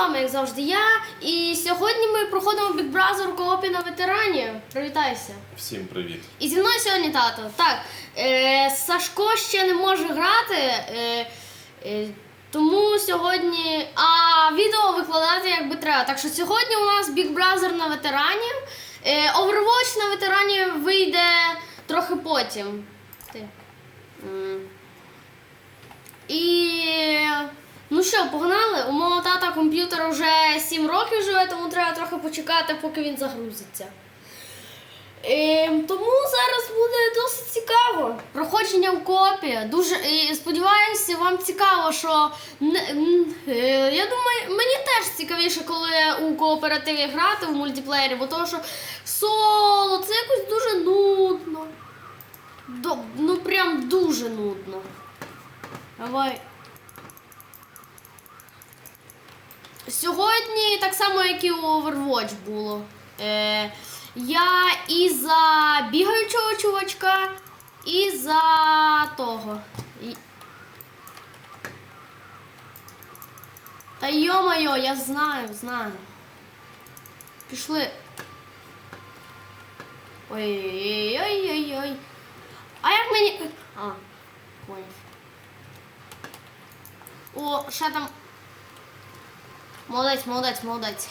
вами, як завжди, я. І сьогодні ми проходимо Big Brother коопі на ветерані. Привітайся. Всім привіт. І зі мною сьогодні тато. Так, е, Сашко ще не може грати. Е, е, тому сьогодні. А відео викладати як би треба. Так що сьогодні у нас Big Brother на ветерані. Е, Overwatch на ветерані вийде трохи потім. Ти. І. Що, погнали? У мого тата комп'ютер вже 7 років живе, тому треба трохи почекати, поки він загрузиться. Ем, тому зараз буде досить цікаво. Проходження в копі. Дуже і сподіваюся, вам цікаво, що е, я думаю, мені теж цікавіше, коли у кооперативі грати в мультиплеєрі, бо того, що соло це якось дуже нудно. До, ну прям дуже нудно. Давай. Сьогодні так само, як і у Overwatch було. Е, я і за бігаючого чувачка, і за того. Та йо-моє, я знаю, знаю. Пішли. Ой-ой-ой-ой-ой. А як мені. А, поняв. О, ще там. Молодець, молодець, молодець.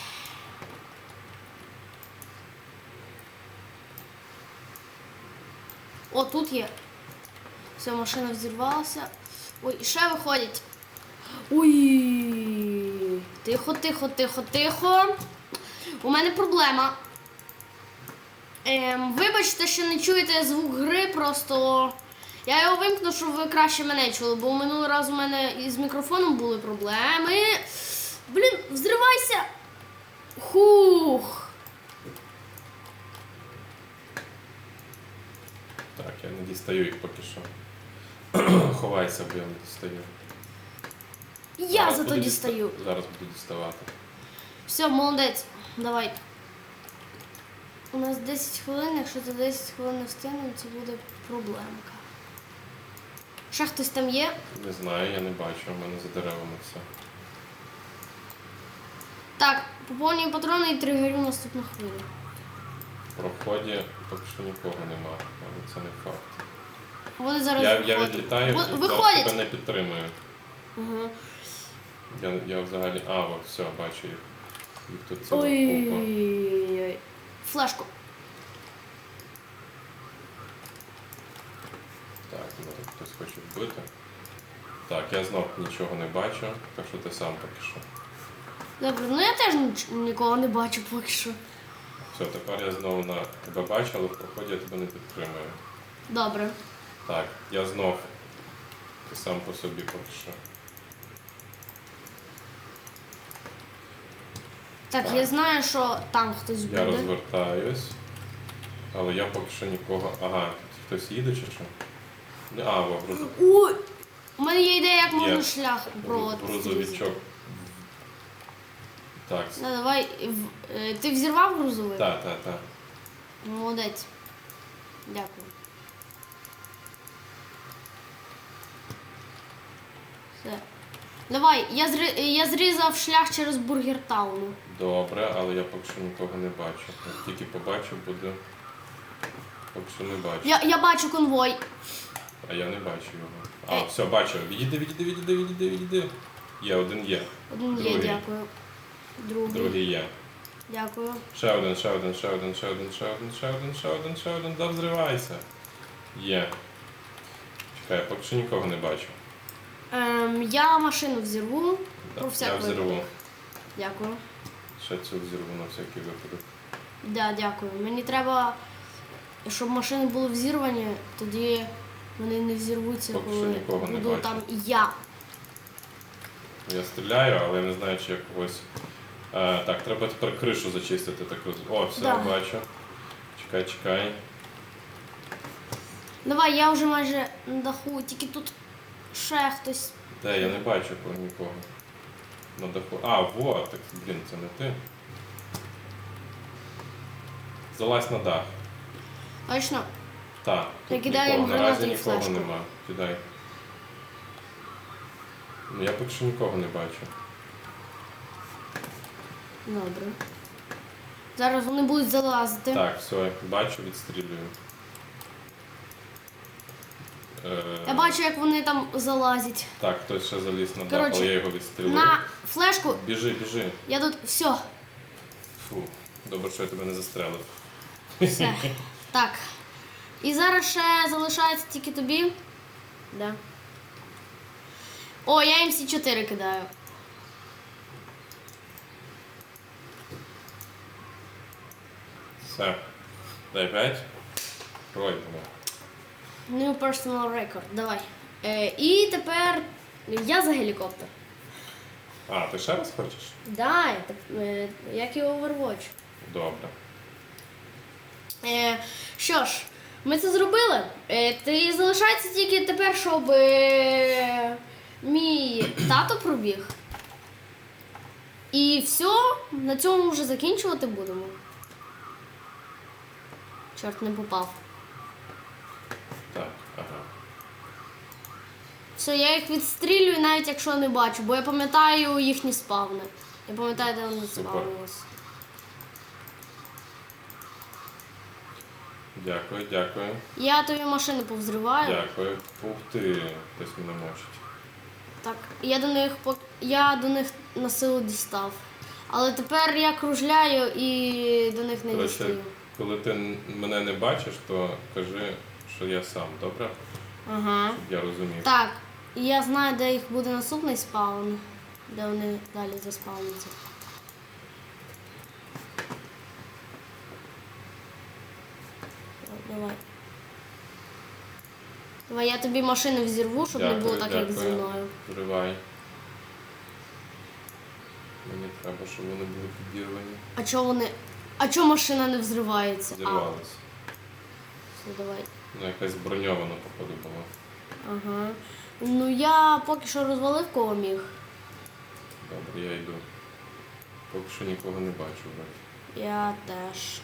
О, тут є. Все, машина взірвалася. Ой, і ще виходять. Ой. Тихо, тихо, тихо, тихо. У мене проблема. Ем, вибачте, що не чуєте звук гри, просто я його вимкну, щоб ви краще мене чули, бо минулий раз у мене із мікрофоном були проблеми. Блін, взривайся! Хух! Так, я не дістаю їх поки що. Ховайся, бо я не дістаю. Я Зараз зато буду дістаю. діста- Зараз буду діставати. Все, молодець, давай. У нас 10 хвилин, якщо за 10 хвилин не встигнемо, це буде проблемка. Ще хтось там є? Не знаю, я не бачу, у мене за деревами все. Поповнюю патрони і тригерю наступну хвилю. В проході поки що нікого нема, але це не факт. Вони зараз Я, я виходять. відлітаю, і зараз виходять. тебе не підтримую. Ага. Я, я взагалі. А, от, все, бачу їх. Їх тут ціла купа. Ой-ой-ой. Флешку. Так, мене тут хтось хоче вбити. Так, я знов нічого не бачу, так що ти сам поки що. Добре, ну я теж нікого не бачу поки що. Все, тепер я знову на тебе бачу, але в проході я тебе не підтримую. Добре. Так, я знов. Ти сам по собі поки що. Так, я знаю, що там хтось Я розвертаюсь. Але я поки що нікого. Ага, хтось їде чи що? А, во, груз... У мене є ідея, як можна шлях проводити. грузовичок. Так, Ну, давай. в- е, Ти взірвав грузовик? так, так, так. Молодець. Дякую. Все. Давай, я, зри... я зрізав шлях через Бургер Тауну. Добре, але я поки що нікого не бачу. Як тільки побачу, буде. Поки що не бачу. Я, я бачу конвой. А я не бачу його. А, Ей. все, бачу. Відійди, відійди, відійди, відійди, відійди. Є, один є. Один є, Другий. дякую. Другий. Другий є. Дякую. Ще один, ще один, ще один, ще один, ще один, ще один, ще один, ще один. Да взривайся. Є. Чекай, поки що нікого не бачу. Ем, я машину взірву. Да, Про всяк я взірву. випадок. Дякую. Ще цю взірву на всякий випадок. Да, дякую. Мені треба, щоб машини були взірвані, тоді вони не взірвуться, Поки що коли нікого не буду бачу. там я. Я стріляю, але я не знаю, чи я когось. А, так, треба тепер кришу зачистити. Так роз... О, все, Да. бачу. Чекай, чекай. Давай, я вже майже на даху, тільки тут ще хтось. Де, я не бачу кого- нікого. На даху. А, вот, так, блін, це не ти. Залазь на дах. Точно? Так. Я тут кидаю нікого. гранату Наразі і нікого флешку. нема. Кидай. Ну я поки що нікого не бачу. Добре. Зараз вони будуть залазити. Так, все, бачу, відстрілюю. Е, Я бачу, як вони там залазять. Так, хтось ще заліз на дах, Коротше, але я його відстрілив. На флешку Біжи, біжи. я тут. Все. Фу, добре, що я тебе не застрелив. Все. Так. І зараз ще залишається тільки тобі. Да. О, я МС4 кидаю. Все. Дай п'ять. Пройдемо. New personal record. Давай. Е, і тепер я за гелікоптер. А, ти ще раз хочеш? Да, я так- е, як і Overwatch. Добре. Е, що ж, ми це зробили. Е, ти залишається тільки тепер, щоб е, мій тато пробіг. І все, на цьому вже закінчувати будемо. Чорт не попав. Так, ага. Все, я їх відстрілюю, навіть якщо не бачу, бо я пам'ятаю їхні спавни. Я пам'ятаю, де вони спавнилися. Дякую, дякую. Я тобі машини повзриваю. Дякую. Ух ти, хтось мене мочить. Так, я до них я до них на силу дістав. Але тепер я кружляю і до них не дістаю. Коли ти мене не бачиш, то кажи, що я сам, добре? Ага. Щоб я розумів. Так, і я знаю, де їх буде наступний спаун, де вони далі заспавняться. Давай. Давай, я тобі машини взірву, щоб не було так, як зі мною. Вривай. Мені треба, щоб вони були підірвані. А чого вони. А чого машина не взривається? А, все, давай. Ну, якась броньована, походу, була. Ага. Ну я поки що розвалив кого міг. Добре, я йду. Поки що нікого не бачу вже. Я теж.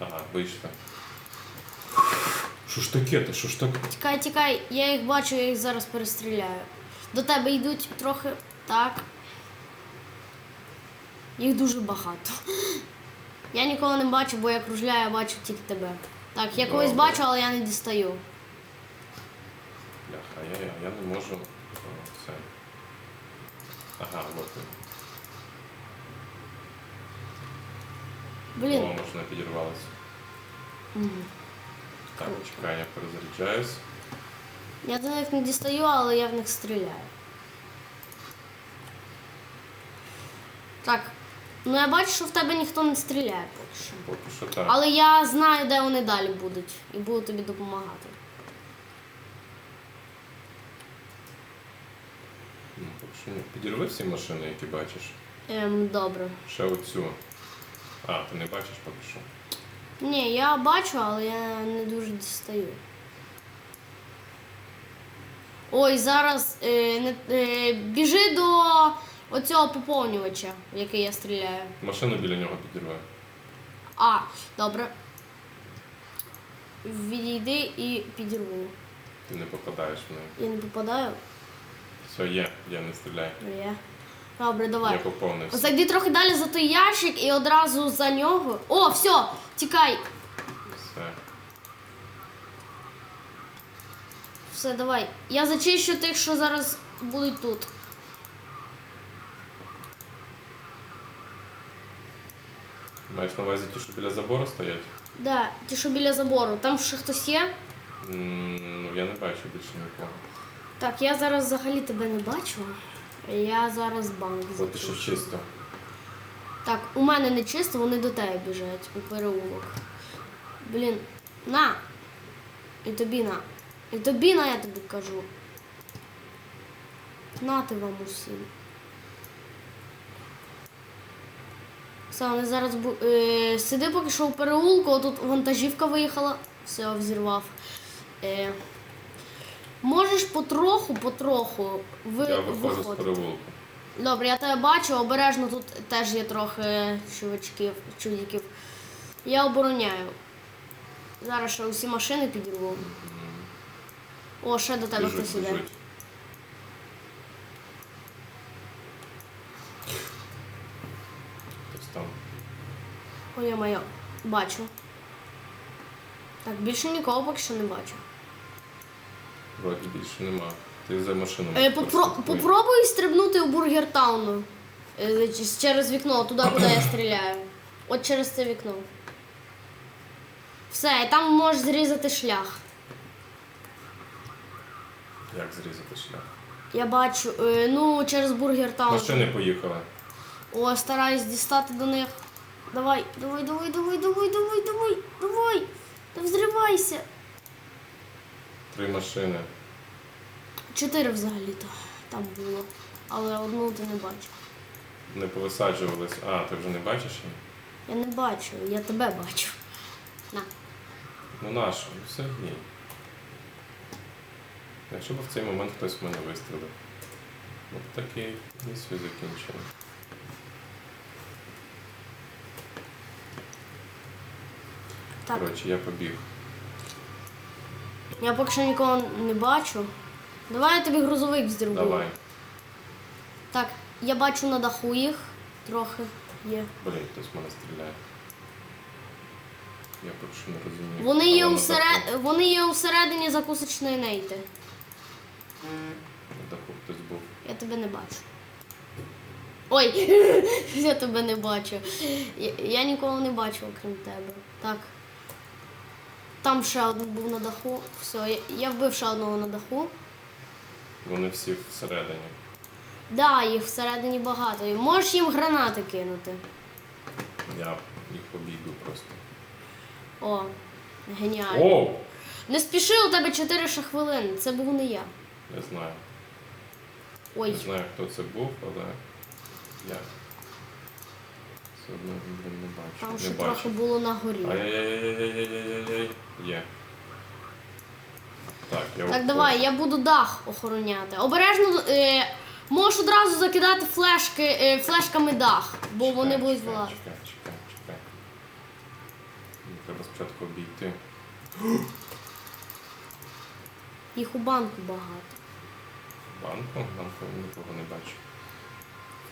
Ага, вийшли. Що ж таке? Та що ж так? Тікай, тікай, я їх бачу, я їх зараз перестріляю. До тебе йдуть трохи. Так. Їх дуже багато. Я нікого не бачу, бо я кружляю, я бачу тільки тебе. Так, я когось Добре. бачу, але я не дістаю. Бляха, я, я, я не можу. О, все. Ага, от він. О, Блін. машина підірвалася. Мгм. Так, чекай, я перезаряджаюсь. Я до них не дістаю, але я в них стріляю. Так. Ну я бачу, що в тебе ніхто не стріляє поки що. Поки що так. Але я знаю, де вони далі будуть, і буду тобі допомагати. Ну, поки що ні. Підірви всі машини, які бачиш. Ем, добре. Ще оцю. А, ти не бачиш поки що. Ні, я бачу, але я не дуже дістаю. Ой, зараз е, не, е, біжи до оцього поповнювача, в який я стріляю. Машину біля нього підірви. А, добре. Відійди і підірву. Ти не попадаєш в неї. Я не попадаю. Все, є, я не стріляй. Є. Добре, Я давай. поповнився. Зайди трохи далі за той ящик і одразу за нього. О, все, тікай. Все. Все, давай. Я зачищу тих, що зараз будуть тут. Маєш на увазі ті, що біля забору стоять? Да, ті, що біля забору. Там ще хтось є. Ну, я не бачу більше нікого. Так, я зараз взагалі тебе не бачу. Я зараз банк Поки що чисто. Так, у мене не чисто, вони до тебе біжать у переулок. Блін, на. І тобі на. І тобі на, я тобі кажу. Нати вам усім. Все, вони зараз бу... е, сиди поки що у переулку, тут вантажівка виїхала, все взірвав. Е, можеш потроху, потроху ви... Я виходжу з виходити. перевулку. Добре, я тебе бачу, обережно тут теж є трохи чувачків, чудиків. Я обороняю. Зараз ще усі машини підірву. О, ще до тебе Біжуть, хтось іде. біжуть. Ой, моє, бачу. Так, більше нікого поки що не бачу. Вроді більше нема. Ти за машину. Е, попро- попробуй стрибнути у Бургер Тауну. Е, через вікно, туди, куди я стріляю. От через це вікно. Все, і там можеш зрізати шлях. Як зрізати шлях? Я бачу, е, ну, через Бургер Таун. Машини поїхали. О, стараюсь дістати до них. Давай, давай, давай, давай, давай, давай, давай, давай. Та взривайся. Три машини. Чотири взагалі-то там було. Але одну ти не бачив. Не повисаджувались. А, ти вже не бачиш її? Я не бачу, я тебе бачу. На. Ну нашу, Сергій. Якщо б в цей момент хтось в мене вистрілив. От такий місію закінчено. Так, Коротше, я побіг. я поки що нікого не бачу. Давай я тобі грузовик взірву. Давай. Так, я бачу на даху їх. Трохи є. Блін, хтось в мене стріляє. Я поки що не розумію. Вони Але є, на усеред... даху- Вони є усередині закусочної нейти. На даху хтось був. Я тебе не бачу. Ой, я тебе не бачу. Я, я нікого не бачу, окрім тебе. Так. Там ще один був на даху. Все, я, я вбив ще одного на даху. Вони всі всередині. Да, їх всередині багато. І можеш їм гранати кинути. Я їх обійду просто. О, геніально. Оу! Не спіши, у тебе 4 ще хвилини. Це був не я. Я знаю. Ой, Не знаю, хто це був, але я одно блін, не бачу. там не ще бачу. трохи було на горі. Є. Так, я Так, давай, я буду дах охороняти. Обережно е, можеш одразу закидати флешки, е, флешками дах, бо Чекай, вони будуть чекай, вилазити. Чекай, чекай, чекай. Мені треба спочатку обійти. Їх у банку багато. Банку? Банку нікого не бачу.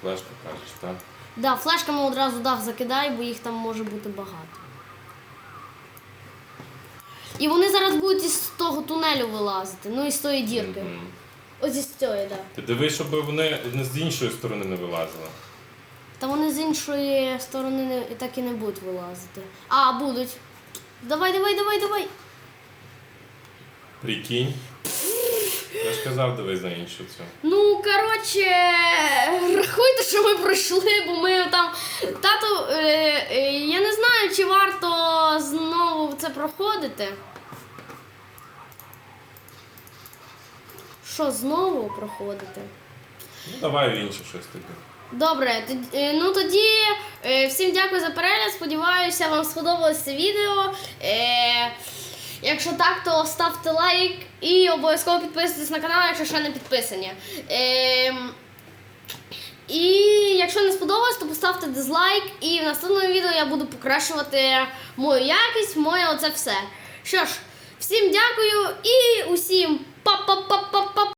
Флешка кажеш, так? Да, флешками одразу дах закидай, бо їх там може бути багато. І вони зараз будуть із того тунелю вилазити, ну і з тої дірки. Мгм. Ось із цієї, так. Да. Ти дивись, щоб вони не з іншої сторони не вилазили. Та вони з іншої сторони не, так і не будуть вилазити. А, будуть. Давай, давай, давай, давай. Прикинь. Я ж казав, дивись на іншу цю. Ну, коротше, рахуйте, що ми пройшли, бо ми там. Тату, е, е, я не знаю, чи варто знову це проходити. Що, знову проходити? Ну давай в інше щось тоді. Добре, е, ну тоді е, всім дякую за перегляд. Сподіваюся, вам сподобалось це відео. Е, Якщо так, то ставте лайк і обов'язково підписуйтесь на канал, якщо ще не підписані. Ем... і якщо не сподобалось, то поставте дизлайк. І в наступному відео я буду покращувати мою якість, моє оце все. Що ж, всім дякую і усім па-па-па-па-па!